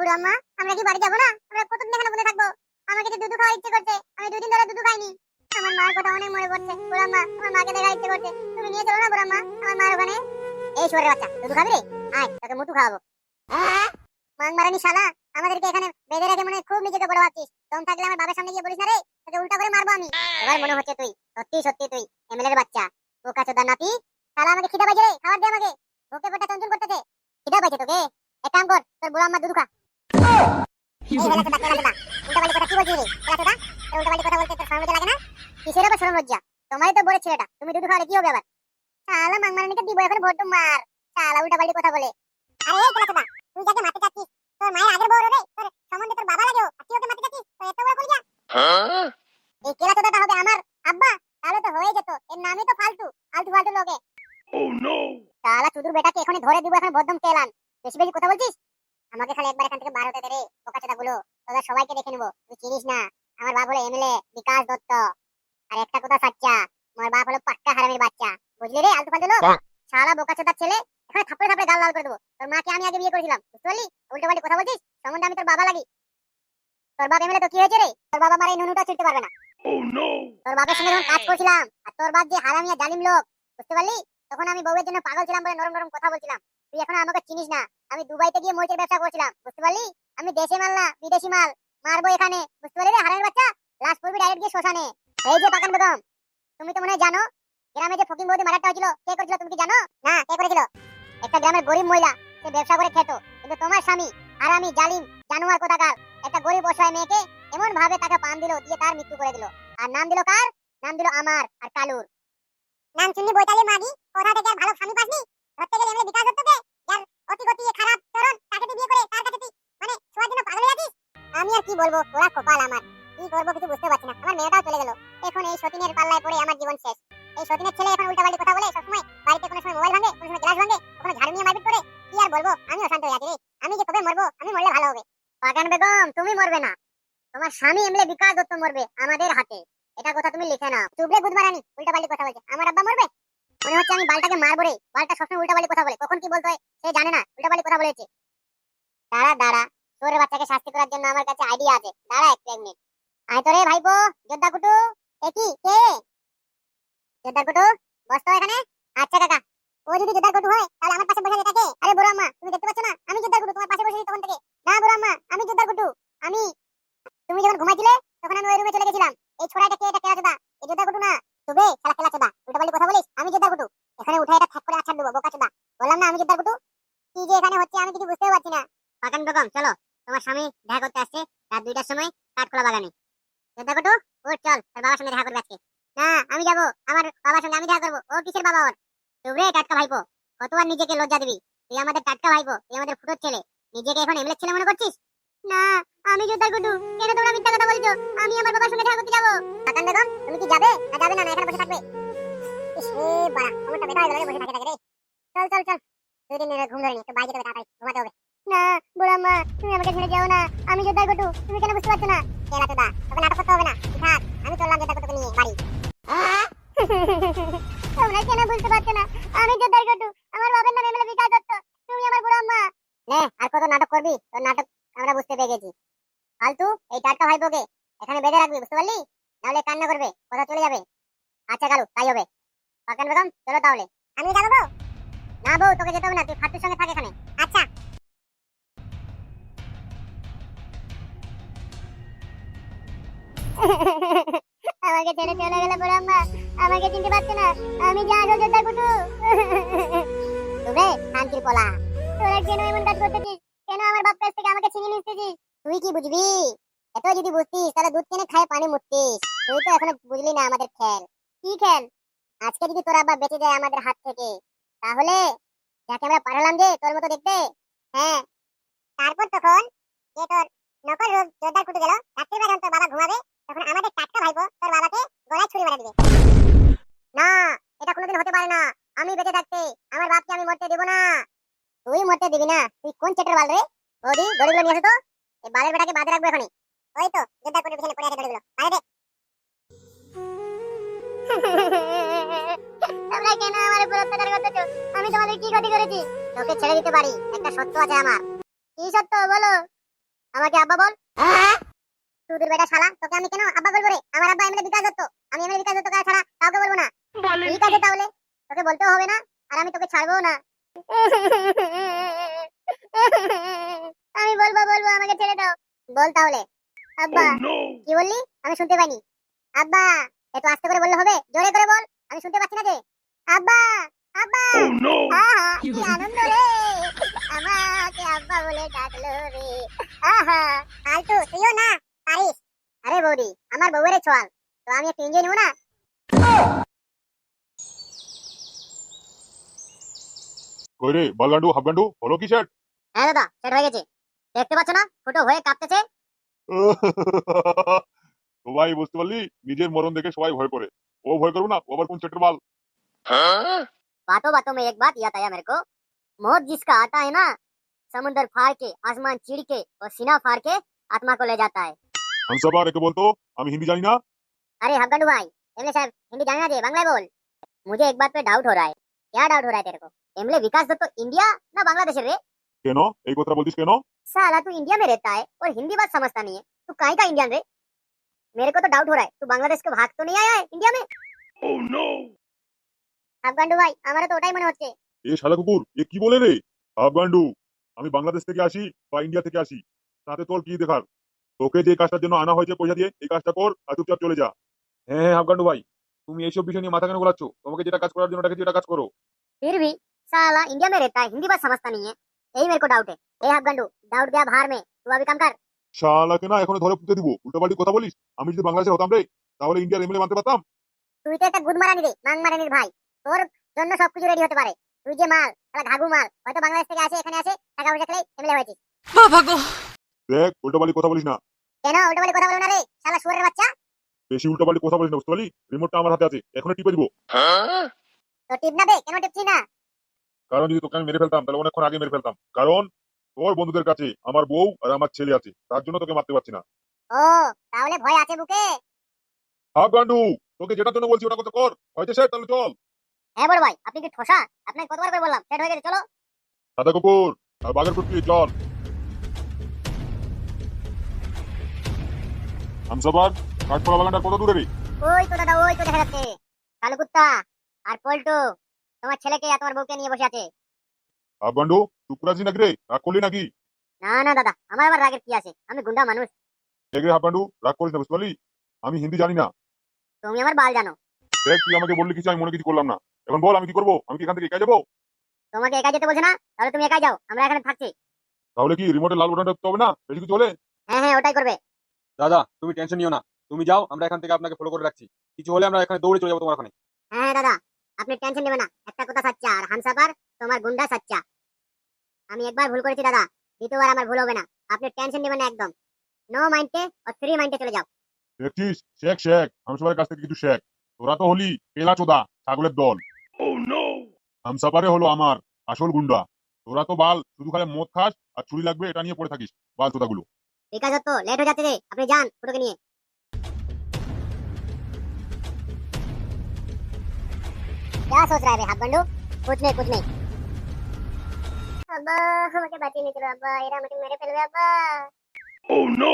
বুড়ো আম্মা, আমরা কি বাড়ি যাব না? আমরা কতদিন এখানে বসে থাকব। আমাকে তো দুধ খাওয়ার ইচ্ছে করছে, আমি দুদিন ধরে দুধ খাইনি। আমার মার কথা অনেক মনে পড়ছে। বুড়ো আম্মা, আমার মাকে দেখার ইচ্ছে করছে। তুমি নিয়ে চলো না বুড়ো আম্মা। আমার মার ওখানে। এই শুয়ারের বাচ্চা, দুধ খাবি রে? আয়, তোকে মুটু খাওয়াবো। মাং মারানি শালা, আমাদেরকে এখানে বেঁধে রেখে মনে খুব নিজেকে বড় ভাবছিস দম থাকলে আমার বাবার সামনে গিয়ে বলিস না রে? তোকে উল্টা করে মারবো আমি। এবার মনে হচ্ছে তুই, সত্যি সত্যি তুই, এমএলএর বাচ্চা। বোকা চোদা নাতি। শালা আমাকে খিদা পাইছে রে, খাবার দে আমাকে। ওকে পেটটা চঞ্চল করতেছে। খিদা পাইছে তোকে। এক কাম কর, তোর বুড়া আম্মা দুধ খা। না? তোমারই তো বড় ছেলেটা তুমি দুধ খাওয়ালে কি হবে আবার? শালা মাং দিব এখন ভোট মার। শালা উল্টা পাল্টি কথা বলে। আরে এই তুই যাকে মারতে চাচ্ছিস তোর মায়ের আগের বউ রে তোর সম্বন্ধে তোর বাবা লাগে আর তুই ওকে মারতে চাচ্ছিস তোর এত বড় কলিজা। এই কেলা হবে আমার আব্বা তাহলে তো হয়ে যেত এর নামই তো ফালতু ফালতু ফালতু লোকে। Oh no! শালা চুদুর বেটাকে এখনই ধরে দিব এখন বদম তেলান বেশি বেশি কথা বলছিস? আমাকে খালি একবার এখান থেকে বার হতে দে রে বোকাচোদা গুলো তোদের সবাইকে দেখে নেব। তুই চিনিস না? আমার বাপ হলো এমএলএ বিকাশ দত্ত। আর একটা কথা সাচ্চা আমার বাপ হলো পাক্কা হারামির বাচ্চা। বুঝলি রে আলতু ফালতু লোক? শালা বোকাচোদার ছেলে এখানে থাপড়ে থাপড়ে গাল লাল করে দেবো। তোর মাকে আমি আগে বিয়ে করেছিলাম বুঝতে পারলি? উল্টো পাল্টি কথা বলছিস? সম্বন্ধে আমি তোর বাবা লাগি। তোর বাপ এমএলএ তো কি হয়েছে রে? তোর বাবা আমার এই নুনুটা চিনতে পারবে না। Oh তোর বাপের সঙ্গে যখন কাজ করছিলাম আর তোর বাপ যে হারামিয়া জালিম লোক বুঝতে পারলি? তখন আমি বউয়ের জন্য পাগল ছিলাম বলে নরম নরম কথা বলছিলাম। তুই এখন আমাকে চিনিস না। আমি দুবাইতে গিয়ে মরিচের ব্যবসা করছিলাম, বুঝতে পারলি? আমি দেশে মাল না, বিদেশি মাল। মারবো এখানে, বুঝতে পারলি রে হারামির বাচ্চা? লাশ পড়বি ডাইরেক্ট গিয়ে শ্মশানে। এই যে পাকান বেগম, তুমি তো মনে হয় জানো, গ্রামে যে ফকিং বৌদি মারাটা হয়েছিল, কে করেছিল তুমি কি জানো? না, কে করেছিল? একটা গ্রামের গরিব মহিলা, সে ব্যবসা করে খেত, কিন্তু তোমার স্বামী আর হারামি, জালিম, জানোয়ার কোথাকার, একটা গরিব অসহায় মেয়েকে এমন ভাবে তাকে পান দিল দিয়ে তার মৃত্যু করে দিল। আর নাম দিল কার? নাম দিল আমার আর কালুর। নাম শুনলি বৈতালি মাগি? কোথা থেকে বলব ওরা কপাল আমার। কি করব কিছু বুঝতে পারছি না। আমার মেয়েটাও চলে গেল। এখন এই সতীনের পাল্লায় পড়ে আমার জীবন শেষ। এই সতীনের ছেলে এখন উল্টাপাল্টি কথা বলে সবসময় বাড়িতে কোনো সময় মোবাইল ভাঙে, কোনো সময় গ্লাস ভাঙে কখনো ঝাড়ু নিয়ে মারপিট করে, কি আর বলব? আমি অশান্ত হয়ে আছি রে। আমি যে কবে মরবো? আমি মরলে ভালো হবে। পাকান বেগম, তুমি মরবে না। তোমার স্বামী এমলে বিকাশ দত্ত মরবে আমাদের হাতে। এটা কথা তুমি লিখে নাও। চুবলে বুধবারানি উল্টা পাল্টি কথা বলছে। আমার আব্বা মরবে? মনে হচ্ছে আমি বালটাকে মারবো রে। বালটা সবসময় উল্টা পাল্টি কথা বলে। কখন কি বলতে হয়? সে জানে না। উল্টা পাল্টি কথা বলেছে। দাঁড়া দাঁড়া। তোর বাচ্চাকে শাস্তি করার জন্য আমার কাছে আইডিয়া আছে। দাঁড়া এক মিনিট আয় তোরে ভাইপো, যোদ্ধা কুটু। এ কি? কে? যোদ্ধা কুটু, বস তো এখানে। আচ্ছা কাকা, ও যদি যোদ্ধা কুটু হয়, তাহলে আমার পাশে বসে থাকে আরে বড় আম্মা, তুমি দেখতে পাচ্ছ না? আমি যোদ্ধা কুটু, তোমার পাশে বসে আছি তখন থেকে না বড় আম্মা আমি যোদ্ধা কুটু আমি তুমি যখন ঘুমাইছিলে তখন আমি ওই রুমে চলে গেছিলাম এই ছোড়াটা কে এটা কেলা চোদা এই যোদ্ধা কুটু না তবে খেলা খেলা চোদা উল্টা পাল্টি কথা বলিস আমি যোদ্ধা কুটু এখানে উঠে এটা থাক করে আছাড় দেবো বোকা চোদা বললাম না আমি যোদ্ধা কুটু কি যে এখানে হচ্ছে আমি কিছু বুঝতেও পারছি না পাকান বেগম চলো তোমার স্বামী দেখা করতে আসছে রাত দুইটার সময় কাঠখোলা বাগানে। যোদ্ধা কুটু ওর চল, তোর বাবার সঙ্গে দেখা করবে আজকে। না, আমি যাব, আমার বাবার সঙ্গে আমি দেখা করব, ও কিসের বাবা ওর? তুবরে টাটকা ভাইপো, কতবার নিজেকে লজ্জা দিবি? তুই আমাদের টাটকা ভাইপো, তুই আমাদের ফুটোর ছেলে। নিজেকে এখন এমএলএ ছেলে মনে করছিস? না, আমি যোদ্ধা কুটু কেন তোমরা মিথ্যা কথা বলছো? আমি আমার বাবার সঙ্গে দেখা করতে যাব। পাকান বেগম, তুমি কি যাবে না যাবে? না এখানে বসে থাকবে। ইস বাড়া আমারটা বেটা হয়ে বসে থাকে রে। চল চল চল। দুই দিন ঘুম ধরেনি তো বাইরে যাবে তাড়াতাড়ি, ঘুমাতে হবে। না বুড়া মা তুমি আমাকে ছেড়ে যাও না। আমি যোদ্ধা কুটু তুমি কেন বুঝতে পারছ না? কেলা তোদা তোকে নাটক করতে হবে না। থাক আমি চললাম যোদ্ধা কুটুকে নিয়ে বাড়ি। তোমরা কেন বুঝতে পারছ না? আমি যোদ্ধার কুটু আমার বাবার নাম এমএলএ বিকাশ দত্ত। তুমি আমার বুড়া মা নে আর কত নাটক করবি? তোর নাটক আমরা বুঝতে পেরে গেছি। ফালতু এই টাটকা ভাইপোকে এখানে বেঁধে রাখবি বুঝতে পারলি? নাহলে কান্না করবে কোথাও চলে যাবে। আচ্ছা কালু তাই হবে। পাকান বেগম চলো তাহলে। আমি যাব না বউ তোকে যেতে হবে না তুই আমাকে চিনতে পারছে না। আমি যা আসল যোদ্ধা কুটু। তবে শান্তির পোলা, তোরা কেন এমন কাজ করতেছিস? কেন আমার বাপ কাছ থেকে আমাকে ছিনিয়ে নিতেছিস তুই কি বুঝবি? এত যদি বুঝতিস, তাহলে দুধ কিনে খায় পানি মুততিস তুই তো এখনও বুঝলি না আমাদের খেল। কি খেল? আজকে যদি তোর আব্বা বেঁচে যায় আমাদের হাত থেকে, তাহলে যাকে আমরা পাঠালাম যে তোর মতো দেখতে হ্যাঁ। তারপর তখন যে তোর নকল রোগ জোরদার কুটে গেল, রাত্রিবেলা যখন তোর বাবা ঘুমাবে, তখন আমাদের টাটকা ভাইপো তোর বাবাকে গলায় ছুরি মারা দিবে। না, এটা কোনোদিন হতে পারে না। আমি বেঁচে থাকতে, আমার বাপকে আমি মরতে দেব না। তুই মরতে দিবি না। তুই কোন চেটের বাল রে? ওদি দড়িগুলো নিয়ে তো। এই বালের বেটাকে বাঁধে রাখব এখনই। ওই তো জোরদার কুটের পিছনে পড়ে আছে দড়িগুলো। বাইরে তোমরা কেন আমার উপর অত্যাচার করতেছো? আমি তোমাদের কি ক্ষতি করেছি? তোকে ছেড়ে দিতে পারি, একটা সত্য আছে আমার। কি সত্য, বলো? আমাকে আব্বা বল। সুদূর বেটা শালা, তোকে আমি কেন আব্বা বলব রে? আমার আব্বা এমএলএ বিকাশ দত্ত। আমি এমএলএ বিকাশ দত্ত ছাড়া কাউকে বলব না। ঠিক আছে তাহলে তোকে বলতেও হবে না আর আমি তোকে ছাড়বো না। আমি বলব বলব আমাকে ছেড়ে দাও। বল তাহলে। আব্বা কি বললি? আমি শুনতে পাইনি। আব্বা এত আস্তে করে বললে হবে? জোরে করে বল আমি শুনতে পাচ্ছি না যে। আব্বা আব্বা! আহা কি আনন্দ রে! আমাকে আব্বা বলে ডাকলো রে। আহা আলতু তুইও না পারিস। আরে বৌদি আমার বউয়ের ছোয়াল তো আমি একটু এনজয় নেব না? কই রে বলগান্ডু হাফগান্ডু হলো কি সেট হ্যাঁ দাদা সেট হয়ে গেছে দেখতে পাচ্ছ না ফুটো হয়ে কাঁপতেছে সবাই বুঝতে পারলি নিজের মরণ দেখে সবাই ভয় করে ও ভয় করবো না ও আবার কোন সেটের মাল बातों बातों में एक बात याद आया मेरे को मौत जिसका आता है ना समुंदर फाड़ के आसमान चीर के और सीना फाड़ के आत्मा को ले जाता है হামসাবার একে বলতো আমি হিন্দি জানি না अरे हब्बंडू भाई एमले साहब हिंदी जानना दे बांग्ला बोल मुझे एक बात पे डाउट हो रहा है क्या डाउट हो रहा है तेरे को एमले विकास दत्त तो इंडिया ना बांग्लादेश रे কেন এই কথা বলছিস কেন साला तू इंडिया में रहता है और हिंदी बात समझता नहीं है तू काहे का इंडियन रे मेरे को तो डाउट हो रहा है तू बांग्लादेश के भाग तो नहीं आया है इंडिया में हब्बंडू भाई हमारा तो ওটাই মনে হচ্ছে এ শালা কুকুর এ কি বলে রে হাফগান্ডু আমি বাংলাদেশ থেকে আসি বা ইন্ডিয়া থেকে আসি তাতে তোর কি দেখার তোকে যে কাজটার জন্য আনা হয়েছে পয়সা দিয়ে এই কাজটা কর আর চুপচাপ চলে যা হ্যাঁ হ্যাঁ হাফগান্ডু ভাই তুমি এইসব বিষয় নিয়ে মাথা কেন গোলাচ্ছ তোমাকে যেটা কাজ করার জন্য ডাকেছি এটা কাজ করো फिर भी साला इंडिया में रहता है हिंदी बात समझता नहीं है यही मेरे को डाउट है ए हब्बंडू डाउट गया बाहर में तू अभी काम कर শালাকে না এখনো ধরে পুঁতে দিব উল্টোপাল্টি কথা বলিস আমি যদি বাংলাদেশে হতাম রে তাহলে ইন্ডিয়ার এমএলএ মানতে পারতাম তুই তো একটা গুড মারানি রে মাং মারানির ভাই তোর জন্য সবকিছু রেডি হতে পারে তুই যে মাল শালা ঘাগু মাল হয়তো বাংলাদেশ থেকে আসে এখানে আসে টাকা পয়সা খেলে এমএলএ হয়েছিস দেখ উল্টোপাল্টি কথা বলিস না কেন উল্টো বলে কথা বলো না রে শালা শুয়ারের বাচ্চা বেশি উল্টোপাল্টি কথা বলিস না বুঝতে পারলি? রিমোটটা আমার হাতে আছে এখনও টিপে দিব। তো টিপ না দে কেন টিপছি না? কারণ যদি তোকে আমি মেরে ফেলতাম তাহলে অনেকক্ষণ আগে মেরে ফেলতাম। কারণ তোর বন্ধুদের কাছে আমার বউ আর আমার ছেলে আছে তার জন্য তোকে মারতে পারছি না। ও তাহলে ভয় আছে বুকে? হাফ গান্ডু তোকে যেটার জন্য বলছি ওটা কথা কর হয়তো স্যার তাহলে চল। হ্যাঁ বড় ভাই আপনি কি ঠোসা? আপনাকে কতবার করে বললাম সেট হয়ে গেছে চলো। সাদা কুকুর আর বাঘের কুটকি চল। হামসাবার কাঠপড়া বাগানটা কত দূরে রে? ওই তো দাদা ওই তো দেখা যাচ্ছে। কালু কুত্তা আর পল্টু তোমার ছেলেকে আর তোমার বউকে নিয়ে বসে আছে। চুপ করে আছিস নাকি রে? রাগ করলি নাকি? না না দাদা আমার আবার রাগের কি আছে? আমি গুন্ডা মানুষ। দেখ রে হাফ গান্ডু রাগ করিস না বুঝতে পারলি? আমি হিন্দি জানি না। তুমি আমার বাল জানো। দেখ তুই আমাকে বললি কিছু আমি মনে কিছু করলাম না। এখন বল আমি কি করব? আমি কি এখান থেকে একা যাব? তোমাকে একা যেতে বলছে না? তাহলে তুমি একাই যাও আমরা এখানে থাকছি। তাহলে কি রিমোটের লাল বাটনটা হবে না? বেশি কিছু হলে? হ্যাঁ হ্যাঁ ওটাই করবে। দাদা তুমি টেনশন নিও না। তুমি যাও আমরা এখান থেকে আপনাকে ফলো করে রাখছি। কিছু হলে আমরা এখানে দৌড়ে চলে যাব তোমার ওখানে। হ্যাঁ দাদা আপনি টেনশন নেবেন না। একটা কথা সাচ্চা আর হামসাপার তোমার গুন্ডা সাচ্চা। আমি একবার ভুল করেছি দাদা। দ্বিতীয়বার আমার ভুল হবে না। আপনি টেনশন নেবেন না একদম। নো মাইন্ডে আর থ্রি মাইন্ডে চলে যাও। দেখছিস শেখ শেখ। হামসাপারের কাছ থেকে কিছু শেখ। তোরা তো হলি পেলা চোদা ছাগলের দল। হামসাপারে হলো আমার আসল গুন্ডা। তোরা তো বাল শুধু খালি মদ খাস আর চুরি লাগবে এটা নিয়ে পড়ে থাকিস। বাল চোদাগুলো। বিকাশ দত্ত লেট হয়ে যাচ্ছে রে। আপনি যান ফুটোকে নিয়ে। क्या सोच रहा है हाँ बंडू। कुछ नहीं कुछ नहीं। अब्बा मुझे बची नहीं करो अब एरा मुझे मेरे पहले अब ओह नो